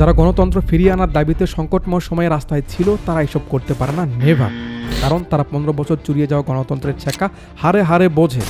যারা গণতন্ত্র ফিরিয়ে আনার দাবিতে সংকটময় সময়ে রাস্তায় ছিল, তারা এসব করতে পারে না, নেভার। কারণ তারা পনেরো বছর চুরিয়ে যাওয়া গণতন্ত্রের ছেঁকা হারে হারে বোঝে।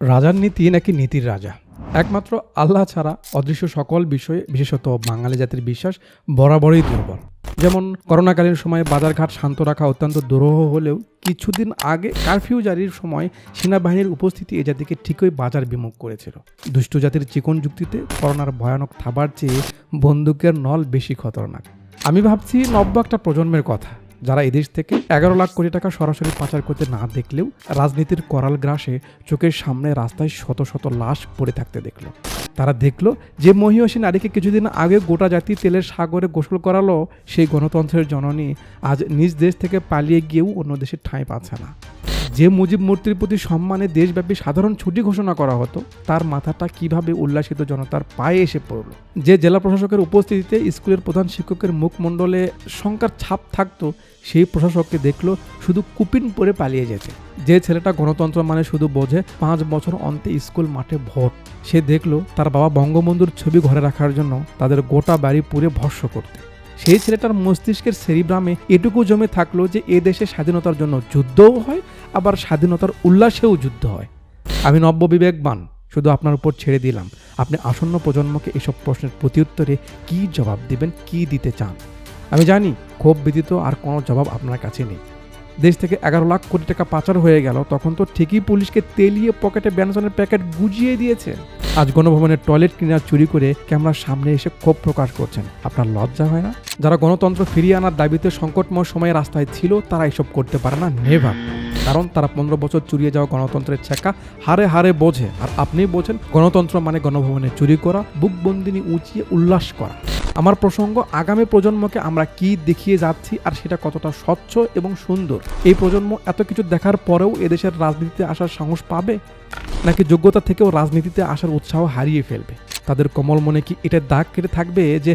রাজার নীতি নাকি নীতির রাজা? একমাত্র আল্লাহ ছাড়া অদৃশ্য সকল বিষয়ে, বিশেষত বাঙালি জাতির বিশ্বাস বরাবরই দুর্বল। যেমন করোনাকালীন সময়ে বাজারঘাট শান্ত রাখা অত্যন্ত দুরূহ হলেও কিছুদিন আগে কারফিউ জারির সময় সেনাবাহিনীর উপস্থিতি এ জাতিকে ঠিকই বাজার বিমুখ করেছিল। দুষ্ট জাতির চিকন যুক্তিতে করোনার ভয়ানক থাবার চেয়ে বন্দুকের নল বেশি খতরনাক। আমি ভাবছি নব্য একটা প্রজন্মের কথা। যারা এদেশ থেকে এগারো লাখ কোটি টাকা সরাসরি পাচার করতে না দেখলেও রাজনীতির করাল গ্রাসে চোখের সামনে রাস্তায় শত শত লাশ পড়ে থাকতে দেখল। তারা দেখল যে মহিষী নারীকে কিছুদিন আগে গোটা জাতি তেলের সাগরে গোসল করালো, সেই গণতন্ত্রের জননী আজ নিজ দেশ থেকে পালিয়ে গিয়েও অন্য দেশে ঠাঁই পাচ্ছে না। যে মুজিব মূর্তির প্রতি সম্মানে দেশব্যাপী সাধারণ ছুটি ঘোষণা করা হতো, তার মাথাটা কীভাবে উল্লাসিত জনতার পায়ে এসে পড়ল? যে জেলা প্রশাসকের উপস্থিতিতে স্কুলের প্রধান শিক্ষকের মুখমণ্ডলে শঙ্কার ছাপ থাকতো, সেই প্রশাসককে দেখল শুধু কুপিন পরে পালিয়ে যেতে। যে ছেলেটা গণতন্ত্র মানে শুধু বোঝে, পাঁচ বছর অন্তে স্কুল মাঠে ভোট। সে দেখল তার বাবা বঙ্গবন্ধুর ছবি ঘরে রাখার জন্য তাদের গোটা বাড়ি পুড়ে ভস্য করতে। সেই ছেলেটার মস্তিষ্কের সেরিব্রামে এটুকু জমে থাকল যে এ দেশে স্বাধীনতার জন্য যুদ্ধও হয়, আবার স্বাধীনতার উল্লাসেও যুদ্ধ হয়। আমি নব্য বিবেকবান শুধু আপনার উপর ছেড়ে দিলাম। আপনি আসন্ন প্রজন্মকে এসব প্রশ্নের প্রত্যুত্তরে কী জবাব দিবেন, কী দিতে চান? আমি জানি, ক্ষোভ ব্যতীত আর কোনো জবাব আপনার কাছে নেই। দেশ থেকে এগারো লাখ কোটি টাকা পাচার হয়ে গেল, তখন তো ঠিকই পুলিশকে তেলিয়ে পকেটে ব্যঞ্জনের প্যাকেট গুজিয়ে দিয়েছে। আজ গণভবনের টয়লেট ক্লিনার চুরি করে ক্যামেরার সামনে এসে ক্ষোভ প্রকাশ করছেন। আপনার লজ্জা হয় না? যারা গণতন্ত্র ফিরিয়ে আনার দাবিতে সংকটময় সময়ে রাস্তায় ছিল, তারা এসব করতে পারে না, নেভার। কারণ তারা পনেরো বছর চুরিয়ে যাওয়া গণতন্ত্রের ছেঁকা হারে হারে বোঝে। আর আপনি বোঝেন, গণতন্ত্র মানে গণভবনে চুরি করা, বুকবন্দিনী উঁচিয়ে উল্লাস করা। আমার প্রসঙ্গ আগামী প্রজন্মকে আমরা কি দেখিয়ে যাচ্ছি আর সেটা কতটা স্বচ্ছ এবং সুন্দর? এই প্রজন্ম এত কিছু দেখার পরেও এদেশের রাজনীতিতে আসার সাহস পাবে? নাকি যোগ্যতা থেকেও রাজনীতিতে আসার উৎসাহ হারিয়ে ফেলবে? তাদের কমল মনে কি এটা দাগ কেটে থাকবে যে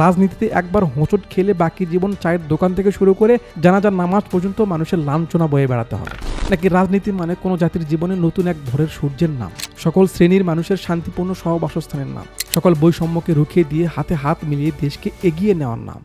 রাজনীতিতে একবার হোঁচট খেলে বাকি জীবন চায়ের দোকান থেকে শুরু করে জানাজার নামাজ পর্যন্ত মানুষের লাঞ্ছনা বয়ে বেড়াতে হবে? নাকি রাজনীতি মানে কোনো জাতির জীবনে নতুন এক ভোরের সূর্যের নাম? সকল শ্রেণির মানুষের শান্তিপূর্ণ সহবাসস্থানের নাম। সকল বৈষম্যকে রুখিয়ে দিয়ে হাতে হাত মিলিয়ে দেশকে এগিয়ে নেওয়ার নাম।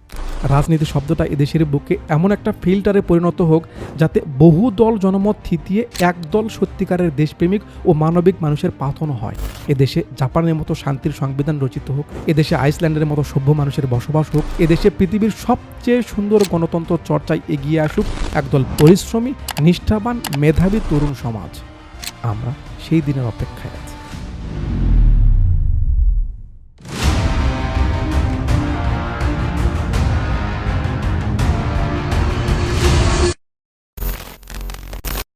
রাজনীতি শব্দটা এদেশের বুকে এমন একটা ফিল্টারে পরিণত হোক যাতে বহু দল জনমত থিতিয়ে একদল সত্যিকারের দেশপ্রেমিক ও মানবিক মানুষের পাথন হয়। এদেশে জাপানের মতো শান্তির সংবিধান রচিত হোক, এদেশে আইসল্যান্ডের মতো সভ্য মানুষের বসবাস হোক, এদেশে পৃথিবীর সবচেয়ে সুন্দর গণতন্ত্র চর্চায় এগিয়ে আসুক একদল পরিশ্রমী, নিষ্ঠাবান, মেধাবী তরুণ সমাজ। আমরা সেই দিনের অপেক্ষায় আছি।